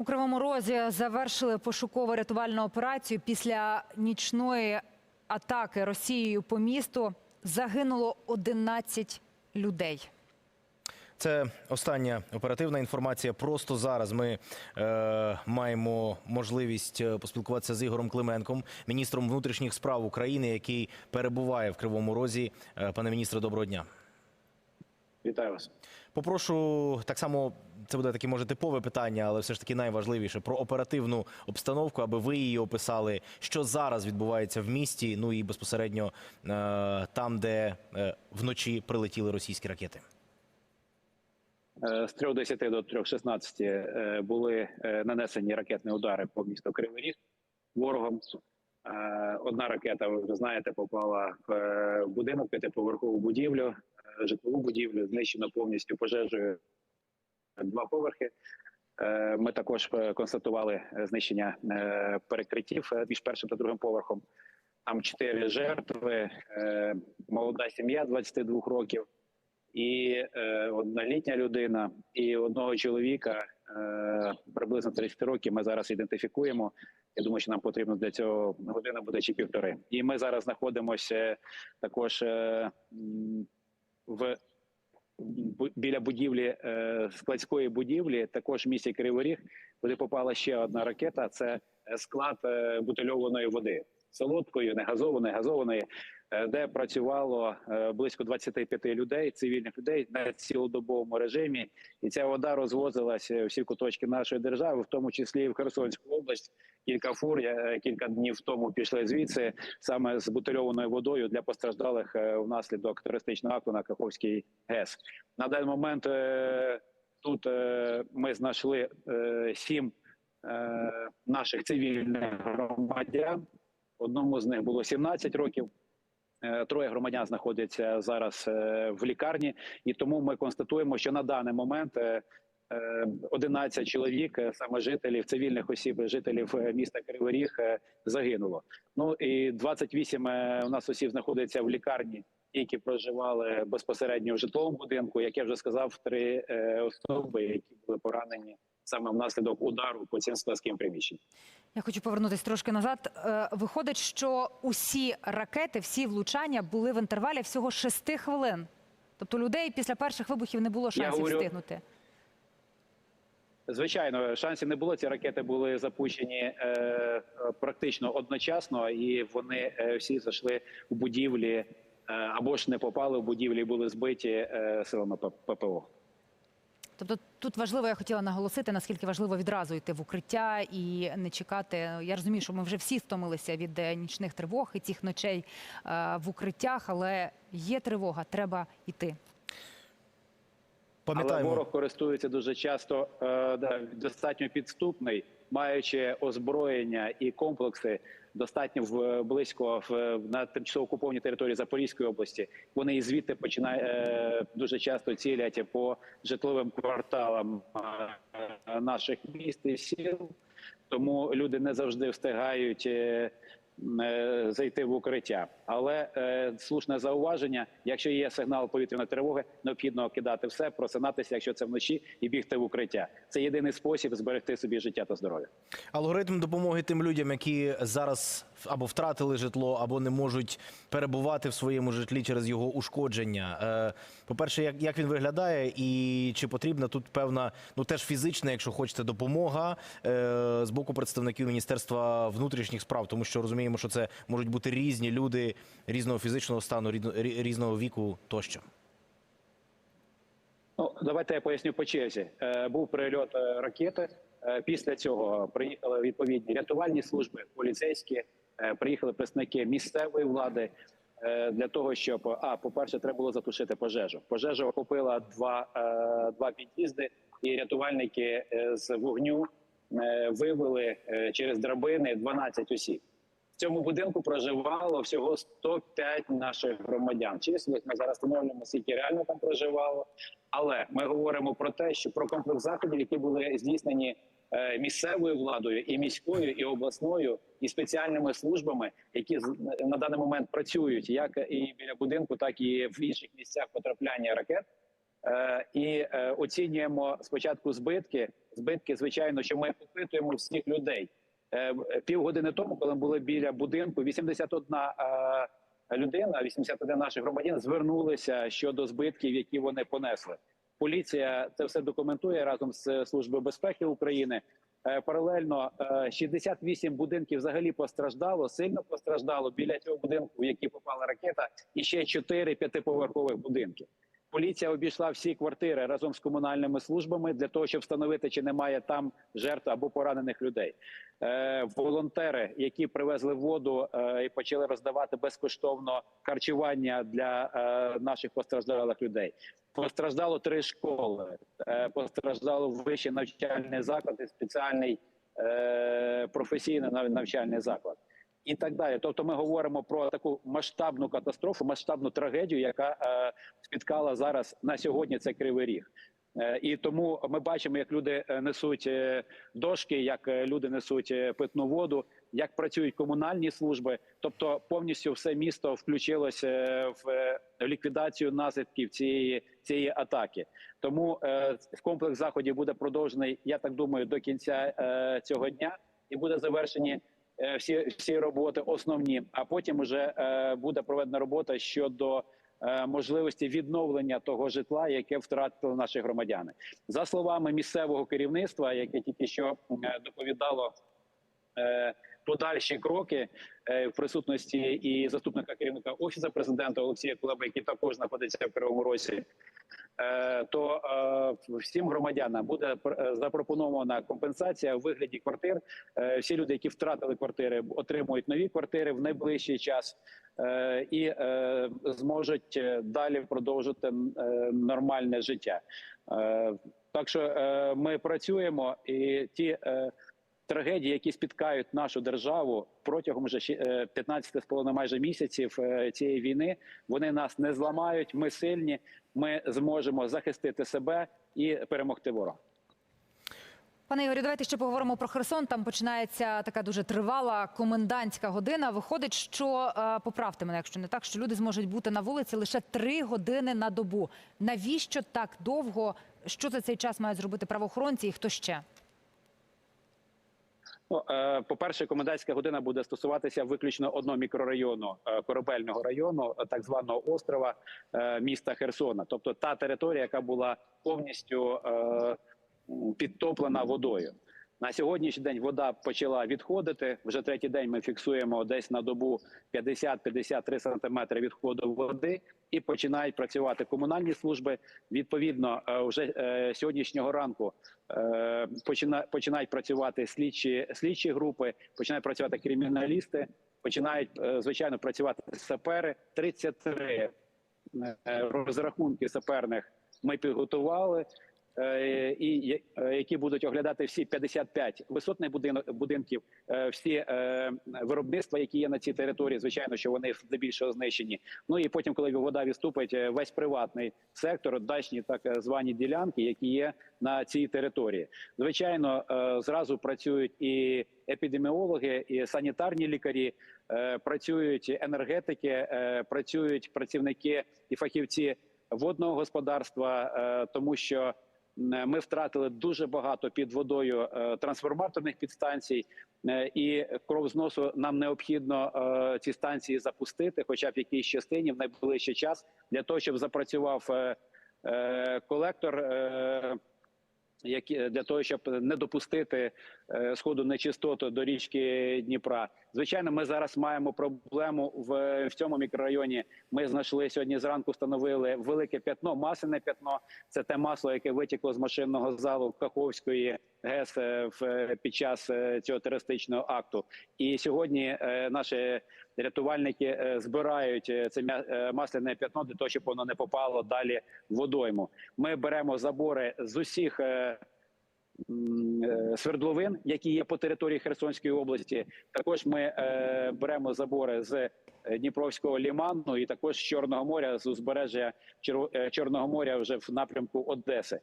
У Кривому Розі завершили пошуково-рятувальну операцію після нічної атаки Росією по місту. Загинуло 11 людей. Це остання оперативна інформація. Просто зараз ми е, маємо можливість е, поспілкуватися з Ігорем Клименком, міністром внутрішніх справ України, який перебуває в Кривому Розі. Е, пане міністре, доброго дня. Вітаю вас. Попрошу так само. Це буде таке може типове питання, але все ж таки найважливіше про оперативну обстановку, аби ви її описали, що зараз відбувається в місті. Ну і безпосередньо е, там, де е, вночі прилетіли російські ракети. Е, З 3.10 до 3.16 е, були нанесені ракетні удари по місту Кривий Ріг ворогом. Одна ракета, ви знаєте, попала в будинок, п'ятиповерхову будівлю, житлову будівлю, знищено повністю пожежею два поверхи. Е, Ми також е, констатували е, знищення е, перекриттів е, між першим та другим поверхом. Там чотири жертви, е, молода сім'я 22 років і е, однолітня людина, і одного чоловіка е, приблизно 30 років. Ми зараз ідентифікуємо. Я думаю, що нам потрібно для цього година буде чи півтори. І ми зараз знаходимося також е, в біля будівлі е, складської будівлі, також в місті Кривий Ріг, куди попала ще одна ракета. Це склад е, бутильованої води солодкої, не газованої, е, де працювало е, близько 25 людей, цивільних людей на цілодобовому режимі, і ця вода розвозилася всі куточки нашої держави, в тому числі і в Херсонську область. Кілька фур е, кілька днів тому пішли звідси саме з бутильованою водою для постраждалих е, внаслідок терористичного акту на Каховський ГЕС. На даний момент е, тут е, ми знайшли е, сім е, наших цивільних громадян. Одному з них було 17 років. Е, Троє громадян знаходяться зараз е, в лікарні, і тому ми констатуємо, що на даний момент е, е, 11 чоловік, саме жителів цивільних осіб, жителів міста Кривий Ріг, загинуло. Ну і 28 е, у нас осіб знаходиться в лікарні, які проживали безпосередньо в житловому будинку. Як я вже сказав, три особи, які були поранені саме внаслідок удару по цим складським приміщенням. Я хочу повернутися трошки назад. Е, Виходить, що усі ракети, всі влучання були в інтервалі всього 6 хвилин. Тобто людей після перших вибухів не було шансів говорю- встигнути. Звичайно, шансів не було. Ці ракети були запущені е, практично одночасно, і вони е, всі зайшли у будівлі е, або ж не попали в будівлі, були збиті е, силами ППО. Тобто тут важливо, я хотіла наголосити, наскільки важливо відразу йти в укриття і не чекати. Я розумію, що ми вже всі стомилися від е, нічних тривог і цих ночей е, в укриттях, але є тривога, треба йти. Але ворог користується дуже часто е, да, достатньо підступний, маючи озброєння і комплекси достатньо в близько в на тимчасово окупованій території Запорізької області. Вони і звідти починають е, дуже часто цілять по житловим кварталам е, наших міст і сіл. Тому люди не завжди встигають. Е, Зайти в укриття, але е, слушне зауваження. Якщо є сигнал повітряної тривоги, необхідно кидати все, просинатися, якщо це вночі, і бігти в укриття. Це єдиний спосіб зберегти собі життя та здоров'я. Алгоритм допомоги тим людям, які зараз або втратили житло, або не можуть перебувати в своєму житлі через його ушкодження. Е, По-перше, як, він виглядає, і чи потрібна тут певна, ну теж фізична, якщо хочете, допомога е, з боку представників Міністерства внутрішніх справ, тому що розуміємо, що це можуть бути різні люди різного фізичного стану, різно- різного віку тощо. Ну давайте я поясню по черзі. Е, був прильот ракети. Після цього приїхали відповідні рятувальні служби, поліцейські, приїхали представники місцевої влади е, для того, щоб а по перше, треба було затушити пожежу. Пожежа охопила два, е, два під'їзди, і рятувальники е, з вогню е, вивели е, через драбини 12 осіб. В цьому будинку проживало всього 105 наших громадян. Число ми зараз встановлюємо, скільки реально там проживало. Але ми говоримо про те, що про комплекс заходів, які були здійснені е, місцевою владою, і міською, і обласною, і спеціальними службами, які на даний момент працюють як і біля будинку, так і в інших місцях потрапляння ракет. Е, І е, оцінюємо спочатку збитки збитки, звичайно, що ми опитуємо всіх людей. Е, Півгодини тому, коли ми були біля будинку, 81 е, людина, 81 наших громадян звернулися щодо збитків, які вони понесли. Поліція це все документує разом з Службою безпеки України. Е, Паралельно е, 68 будинків взагалі постраждало, сильно постраждало біля цього будинку, в який попала ракета, і ще 4 п'ятиповерхових будинки. Поліція обійшла всі квартири разом з комунальними службами для того, щоб встановити, чи немає там жертв або поранених людей. Е, волонтери, які привезли воду е, і почали роздавати безкоштовно харчування для е, наших постраждалих людей. Постраждало три школи, е, постраждало вищий навчальний заклад і спеціальний е, професійний нав- навчальний заклад. І так далі. Тобто, ми говоримо про таку масштабну катастрофу, масштабну трагедію, яка е, спіткала зараз на сьогодні. Це кривий ріг. Е, І тому ми бачимо, як люди е, несуть е, дошки, як люди несуть питну воду, як працюють комунальні служби. Тобто, повністю все місто включилося в ліквідацію наслідків цієї цієї атаки. Тому комплекс заходів буде продовжений. Я так думаю, до кінця цього дня і буде завершені всі всі роботи основні. А потім вже е, буде проведена робота щодо е, можливості відновлення того житла, яке втратили наші громадяни. За словами місцевого керівництва, яке тільки що е, доповідало. е, Подальші кроки е, в присутності і заступника керівника офісу президента Олексія Кулеба, який також знаходиться в Кривому Розі, е, то е, всім громадянам буде е, запропонована компенсація у вигляді квартир. Е, Всі люди, які втратили квартири, отримують нові квартири в найближчий час е, і е, зможуть е, далі продовжити е, нормальне життя. Е, Так що е, ми працюємо і ті. Е, Трагедії, які спіткають нашу державу протягом вже ще, е, 15 з половиною майже місяців е, цієї війни, вони нас не зламають. Ми сильні, ми зможемо захистити себе і перемогти ворога. Пане Ігорю, давайте ще поговоримо про Херсон. Там починається така дуже тривала комендантська година. Виходить, що е, поправте мене, якщо не так, що люди зможуть бути на вулиці лише три години на добу. Навіщо так довго? Що за цей час мають зробити правоохоронці і хто ще? Ну, е, по-перше, комендантська година буде стосуватися виключно одного мікрорайону е, корабельного району, е, так званого острова міста Херсона, тобто та територія, яка була повністю підтоплена водою. На сьогоднішній день вода почала відходити. Вже третій день ми фіксуємо десь на добу 50-53 сантиметри відходу води, і починають працювати комунальні служби. Відповідно, е, вже е, сьогоднішнього ранку е, почина- починають працювати слідчі слідчі групи, починають працювати криміналісти, починають звичайно працювати сапери. 33 е, розрахунки саперних ми підготували. Е, І е, які будуть оглядати всі 55 висотних будинків, е, всі виробництва, які є на цій території, звичайно, що вони здебільшого знищені. Ну і потім, коли вода відступить, весь приватний сектор, дачні так звані ділянки, які є на цій території. Звичайно, зразу працюють і епідеміологи, і санітарні лікарі, працюють енергетики, працюють працівники і фахівці водного господарства, тому що ми втратили дуже багато під водою е, трансформаторних підстанцій, е, і кров зносу нам необхідно е, ці станції запустити, хоча б якійсь частині в найближчий час, для того, щоб запрацював е, е, колектор. Які для того, щоб не допустити е, сходу нечистоти до річки Дніпра. Звичайно, ми зараз маємо проблему в, в цьому мікрорайоні. Ми знайшли сьогодні зранку, встановили велике п'ятно, масине п'ятно. Це те масло, яке витікло з машинного залу Каховської ГЕС е, в під час е, цього терористичного акту. І сьогодні е, наші рятувальники е, збирають е, це е, масляне п'ятно для того, щоб воно не попало далі в водойму. Ми беремо забори з усіх. е, е, Свердловин, які є по території Херсонської області, також ми е, беремо забори з е, Дніпровського ліману і також з Чорного моря з узбережжя Чор- е, Чорного моря вже в напрямку Одеси.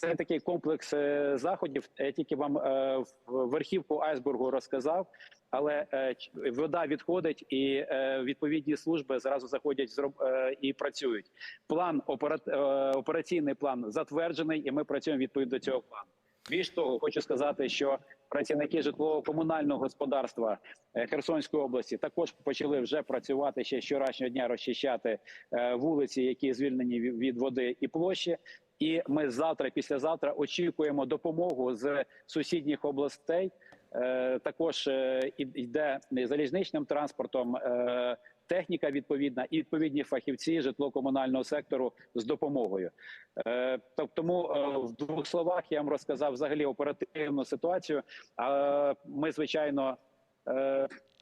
Це такий комплекс е, заходів. Я тільки вам е, верхівку айсбергу розказав, але е, вода відходить, і е, відповідні служби зразу заходять е, і працюють. План опера- е, операційний план затверджений, і ми працюємо відповідно до цього плану. Більш того, хочу сказати, що працівники житлово-комунального господарства е, Херсонської області також почали вже працювати ще щорашнього дня розчищати е, вулиці, які звільнені від води і площі. І ми завтра, післязавтра очікуємо допомогу з сусідніх областей. Е, Також е, йде залізничним транспортом. е, Техніка відповідна і відповідні фахівці житлово-комунального сектору з допомогою. Тому в двох словах я вам розказав взагалі оперативну ситуацію. Ми, звичайно,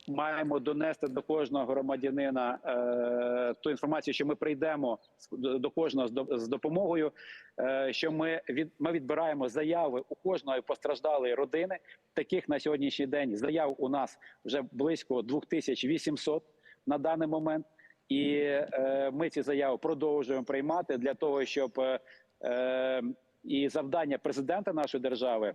маємо донести до кожного громадянина е, ту інформацію, що ми прийдемо до кожного з допомогою. е, Що ми від ми відбираємо заяви у кожної постраждалої родини. Таких на сьогоднішній день заяв у нас вже близько 2800 на даний момент. І е, ми ці заяви продовжуємо приймати для того, щоб е, е, і завдання президента нашої держави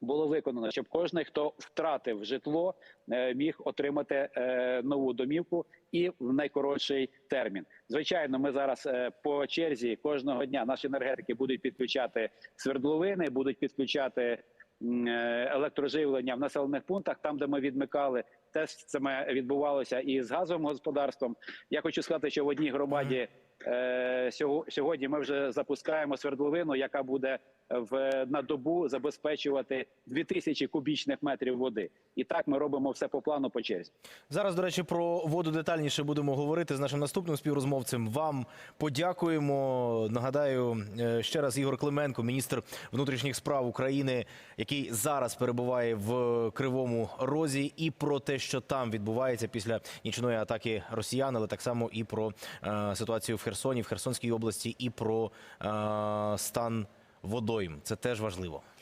було виконано, щоб кожен, хто втратив житло, е, міг отримати е, нову домівку і в найкоротший термін. Звичайно, ми зараз е, по черзі кожного дня наші енергетики будуть підключати свердловини, будуть підключати електроживлення в населених пунктах, там, де ми відмикали. Теж це відбувалося і з газовим господарством. Я хочу сказати, що в одній громаді сьогодні ми вже запускаємо свердловину, яка буде в на добу забезпечувати 2000 кубічних метрів води. І так ми робимо все по плану по черзі. Зараз, до речі, про воду детальніше будемо говорити з нашим наступним співрозмовцем. Вам подякуємо. Нагадаю е, ще раз Ігор Клименко, міністр внутрішніх справ України, який зараз перебуває в Кривому Розі, і про те, що там відбувається після нічної атаки росіян, але так само і про е, ситуацію в Херсоні, в Херсонській області, і про е, стан водойм. Це теж важливо.